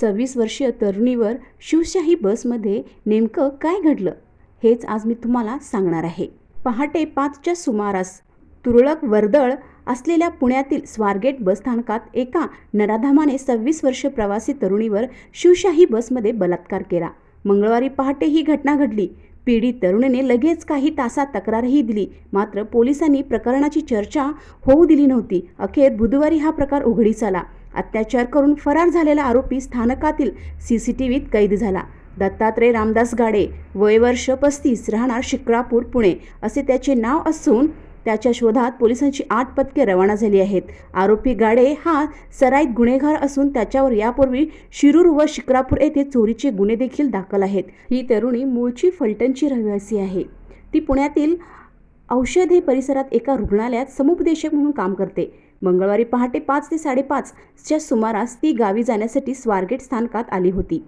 सव्वीस वर्षीय तरुणीवर शिवशाही बसमध्ये नेमकं काय घडलं हेच आज मी तुम्हाला सांगणार आहे. पहाटे पाचच्या सुमारास तुरळक वर्दळ असलेल्या पुण्यातील स्वारगेट बसस्थानकात एका नराधामाने सव्वीस वर्ष प्रवासी तरुणीवर शिवशाही बसमध्ये बलात्कार केला. मंगळवारी पहाटे ही घटना घडली. पीडित तरुणीने लगेच काही तासात तक्रारही दिली मात्र पोलिसांनी प्रकरणाची चर्चा होऊ दिली नव्हती. अखेर बुधवारी हा प्रकार उघडीस आला. अत्याचार करून फरार झालेला आरोपी स्थानकातील सी सी टी व्हीत कैद झाला. दत्तात्रय रामदास गाडे वय वर्ष पस्तीस राहणार शिक्रापूर पुणे असे त्याचे नाव असून त्याच्या शोधात पोलिसांची आठ पथके रवाना झाली आहेत. आरोपी गाडे हा सराईत गुन्हेगार असून त्याच्यावर यापूर्वी शिरूर व शिक्रापूर येथे चोरीचे गुन्हे देखील दाखल आहेत. ही तरुणी मूळची फलटणची रहिवासी आहे. ती पुण्यातील औषधे परिसरात एका रुग्णालयात समुपदेशक म्हणून काम करते. मंगळवारी पहाटे पाच ते साडेपाचच्या सुमारास ती गावी जाण्यासाठी स्वारगेट स्थानकात आली होती.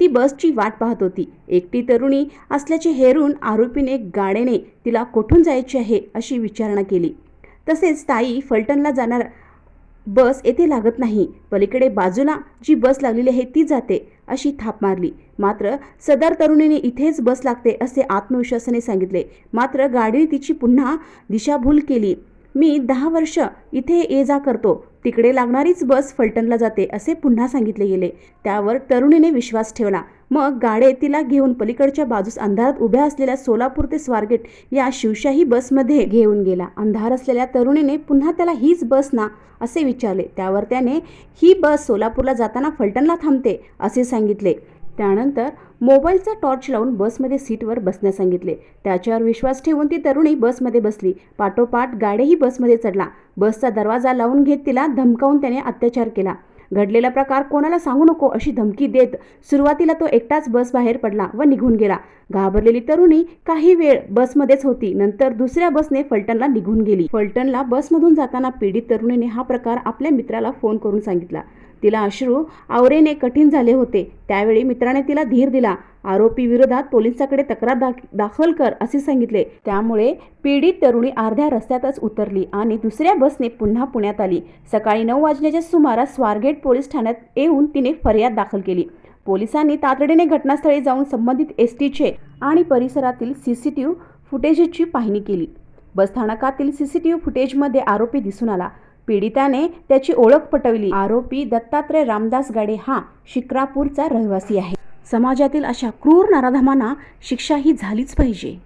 ती बसची वाट पाहत होती. एकटी तरुणी असल्याचे हेरून आरोपीने गाडेने तिला कोठून जायचे आहे अशी विचारणा केली. तसेच ताई फलटणला जाणार बस येथे लागत नाही. पलीकडे बाजूला जी बस लागलेली आहे ती जाते अशी थाप मारली. मात्र सदर तरुणीने इथेच बस लागते असे आत्मविश्वासाने सांगितले. मात्र गाडीने तिची पुन्हा दिशाभूल केली. मी दहा वर्ष इथे ये जा करतो. तिकडे लागणारीच बस फलटणला जाते असे पुन्हा सांगितले गेले. त्यावर तरुणीने विश्वास ठेवला. मग गाडे तिला घेऊन पलीकडच्या बाजूस अंधारात उभ्या असलेल्या सोलापूर ते स्वारगेट या शिवशाही बसमध्ये घेऊन गेला. अंधार असलेल्या तरुणीने पुन्हा त्याला हीच बस ना असे विचारले. त्यावर त्याने ही बस सोलापूरला जाताना फलटणला थांबते असे सांगितले. त्यानंतर मोबाईलचा टॉर्च लावून बसमध्ये सीटवर बसण्यास सांगितले. त्याच्यावर विश्वास ठेवून ती तरुणी बसमध्ये बसली. पाठोपाठ गाडेही बसमध्ये चढला. बसचा दरवाजा लावून घेत तिला धमकावून त्याने अत्याचार केला. घडलेला प्रकार कोणाला सांगू नको अशी धमकी देत सुरुवातीला तो एकटाच बस बाहेर पडला व निघून गेला. घाबरलेली तरुणी काही वेळ बसमध्येच होती. नंतर दुसऱ्या बसने फलटणला निघून गेली. फलटणला बसमधून जाताना पीडित तरुणीने हा प्रकार आपल्या मित्राला फोन करून सांगितला. तिला अश्रू आवरेने कठीण झाले होते. त्यावेळी मित्राने तिला धीर दिला. आरोपी विरोधात पोलिसांकडे तक्रार दाख दाखल कर असे सांगितले. त्यामुळे पीडित तरुणी अर्ध्या रस्त्यातच उतरली आणि दुसऱ्या बसने पुन्हा पुण्यात आली. सकाळी नऊ वाजण्याच्या सुमारास स्वारगेट पोलीस ठाण्यात येऊन तिने फरियाद दाखल केली. पोलिसांनी तातडीने घटनास्थळी जाऊन संबंधित एस टीचे आणि परिसरातील सी सी टी व्ही फुटेजची पाहणी केली. बसस्थानकातील सी सी टी व्ही फुटेजमध्ये आरोपी दिसून आला. पीडिताने त्याची ओळख पटवली. आरोपी दत्तात्रय रामदास गाडे हा शिक्रापूरचा रहिवासी आहे. समाजातील अशा क्रूर नराधमांना शिक्षा ही झालीच पाहिजे.